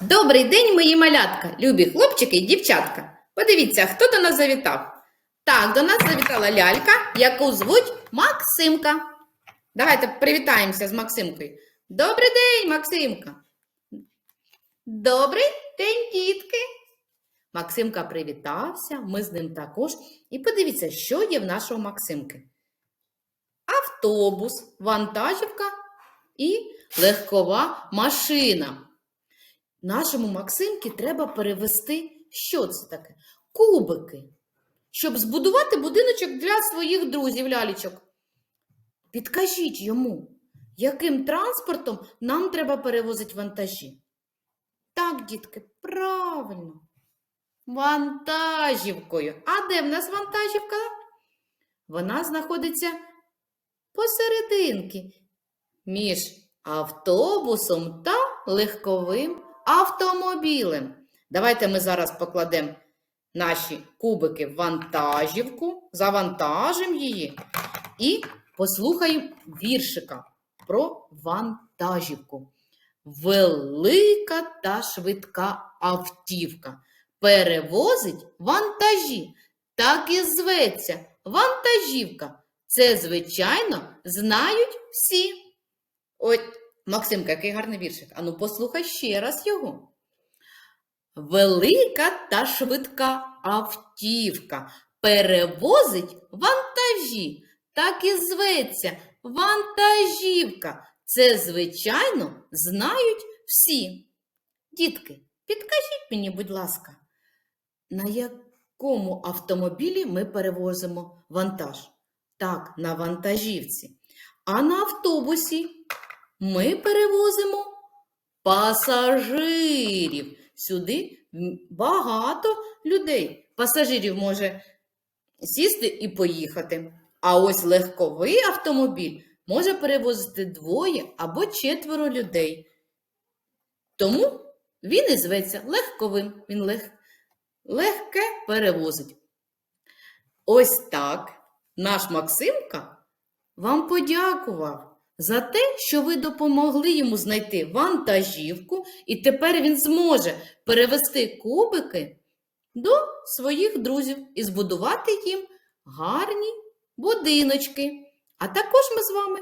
Добрий день, мої малятка, любі хлопчики і дівчатка. Подивіться, хто до нас завітав. Так, до нас завітала лялька, яку звуть Максимка. Давайте привітаємося з Максимкою. Добрий день, Максимка. Добрий день, дітки. Максимка привітався, ми з ним також. І подивіться, що є в нашого Максимки. Автобус, вантажівка і легкова машина. Нашому Максимці треба перевести, що це таке? Кубики, щоб збудувати будиночок для своїх друзів лялічок. Підкажіть йому, яким транспортом нам треба перевозити вантажі? Так, дітки, правильно. Вантажівкою. А де в нас вантажівка? Вона знаходиться посерединки між автобусом та легковим автомобілем. Давайте ми зараз покладемо наші кубики в вантажівку, завантажимо її і послухаємо віршика про вантажівку. Велика та швидка автівка перевозить вантажі. Так і зветься вантажівка. Це, звичайно, знають всі. Ой, Максимка, який гарний віршик. Ану, послухай ще раз його. Велика та швидка автівка перевозить вантажі. Так і зветься вантажівка. Це, звичайно, знають всі. Дітки, підкажіть мені, будь ласка, на якому автомобілі ми перевозимо вантаж? Так, на вантажівці. А на автобусі ми перевозимо пасажирів. Сюди багато людей. Пасажирів може сісти і поїхати. А ось легковий автомобіль може перевозити двоє або четверо людей. Тому він і зветься легковим. Він лег... легке перевозить. Ось так наш Максимка вам подякував за те, що ви допомогли йому знайти вантажівку, і тепер він зможе перевести кубики до своїх друзів і збудувати їм гарні будиночки. А також ми з вами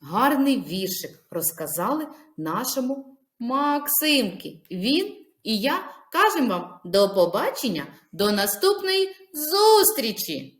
гарний віршик розказали нашому Максимки. Він і я кажемо вам до побачення, до наступної зустрічі!